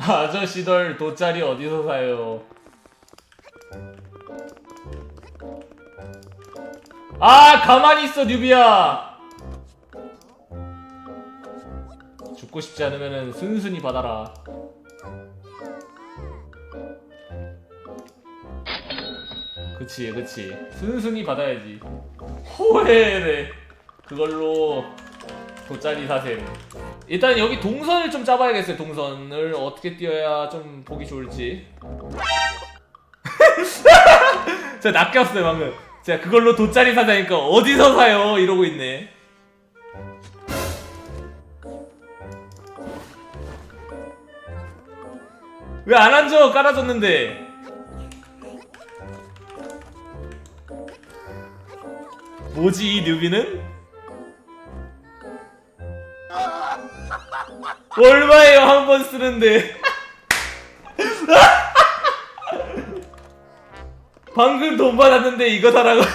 아저씨들 돗자리 어디서 사요? 아 가만히 있어 뉴비야. 죽고 싶지 않으면은 순순히 받아라. 그치 그치. 순순히 받아야지. 호해래 그걸로 돗자리 사셈 일단 여기 동선을 좀 짜봐야겠어요. 동선을 어떻게 뛰어야 좀 보기 좋을지. 제가 낚였어요 방금. 제가 그걸로 돗자리 사자니까 어디서 사요? 이러고 있네. 왜 안 앉아? 깔아줬는데. 뭐지 이 뉴비는? 얼마예요 한 번 쓰는데. 방금 돈 받았는데 이거 사라고